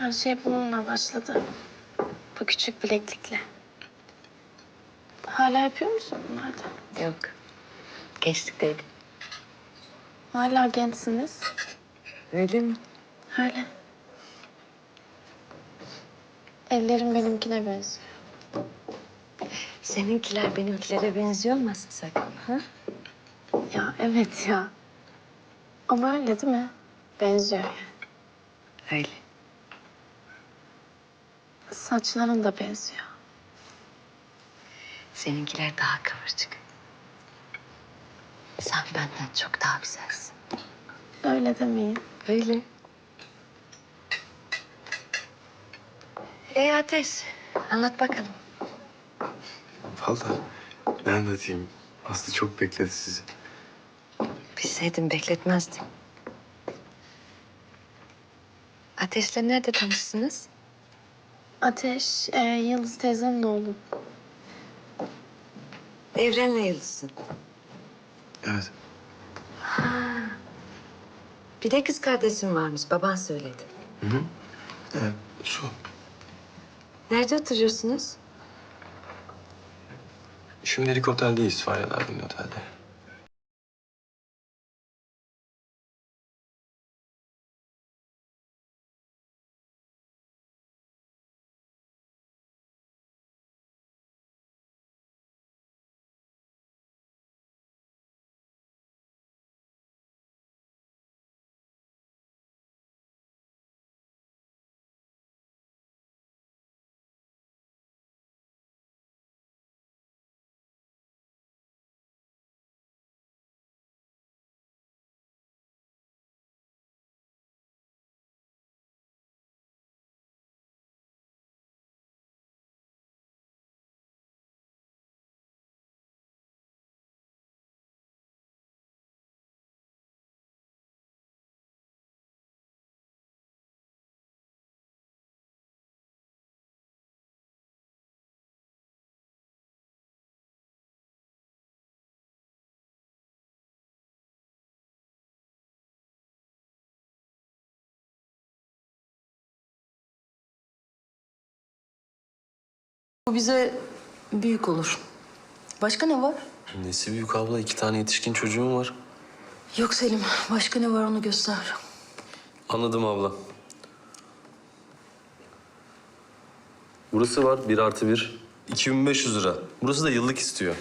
Her şey bununla başladı. Bu küçük bileklikle. Hala yapıyor musun bunlardan? Yok. Gençlikteydi. Hala gençsiniz. Öyle mi? Öyle. Ellerim benimkine benziyor. Seninkiler benimkilere benziyor olmasın sakın? Ha? Ya evet ya. Ama öyle değil mi? Benziyor yani. Öyle. Saçların da benziyor. Seninkiler daha kıvırcık. Sen benden çok daha güzelsin. Öyle demeyin. Öyle. Ey Ateş, anlat bakalım. Vallahi ne anlatayım? Aslı çok bekledi sizi. Bilseydim bekletmezdim. Ateş'le nerede tanıştınız? Ateş, e, Yıldız teyzenin oğlu. Evren'le Yıldız'ın. Evet. Bir de kız kardeşim varmış, baban söyledi. Hı hı. Evet, su. Nerede oturuyorsunuz? Şimdilik oteldeyiz. Faryalar'ın otelde. Bu bize büyük olur. Başka ne var? Nesi büyük abla? iki tane yetişkin çocuğum var. Yok Selim. Başka ne var onu göster. Anladım abla. Burası var. Bir artı bir. 2500 lira. Burası da yıllık istiyor.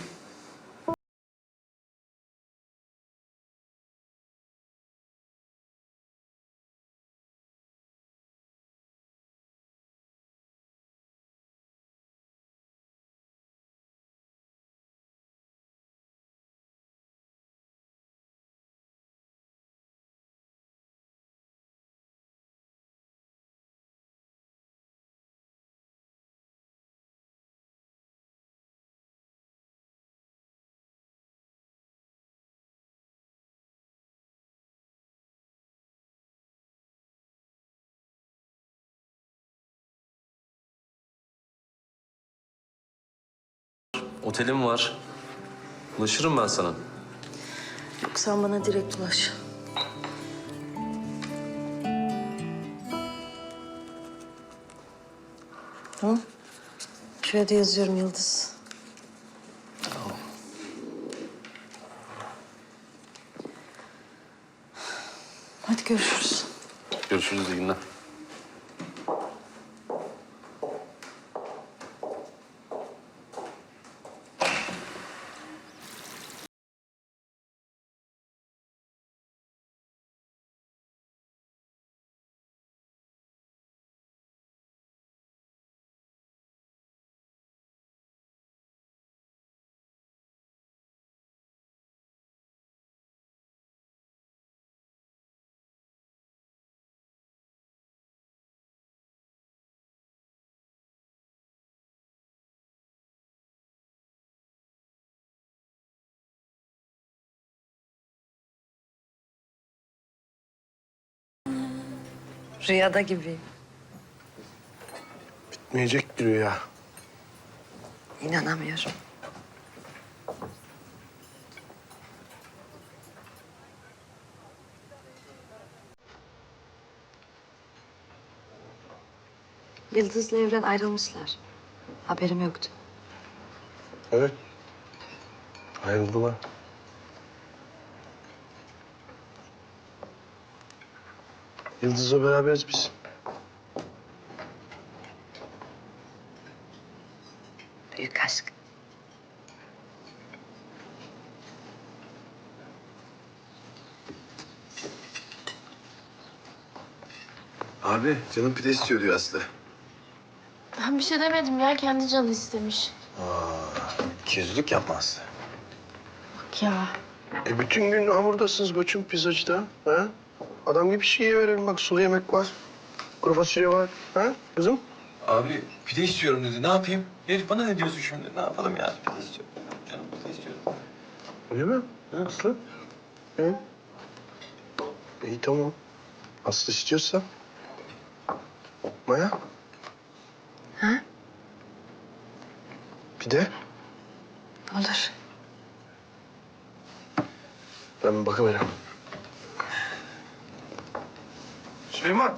Otelim var. Ulaşırım ben sana. Yok sen bana direkt ulaş. Tamam. Şuraya da yazıyorum Yıldız. Hadi görüşürüz. Görüşürüz iyi günler. Rüyada gibi. Bitmeyecek bir rüya. İnanamıyorum. Yıldız'la Evren ayrılmışlar. Haberim yoktu. Evet. Ayrıldılar. Yıldız'la beraberiz biz. Büyük aşk. Abi canım pide istiyor diyor Aslı. Ben bir şey demedim ya. Kendi canı istemiş.Kezlik yapma Aslı. Bak ya. E bütün gün hamurdasınız koçum pizzacıda. Ha? Adam gibi şey verelim bak sulu yemek var. Kuru fasulye var. Ha kızım? Abi pide istiyorum dedi. Ne yapayım? Herif bana ne diyorsun şimdi? Ne yapalım yani? Pide istiyorum. Canım pide istiyorum. Öyle mi? Ha, Aslı? Hı? İyi tamam. Aslı istiyorsa. Maya? Ha? Pide? Olur. Ben bir bakıvereyim. Süleyman.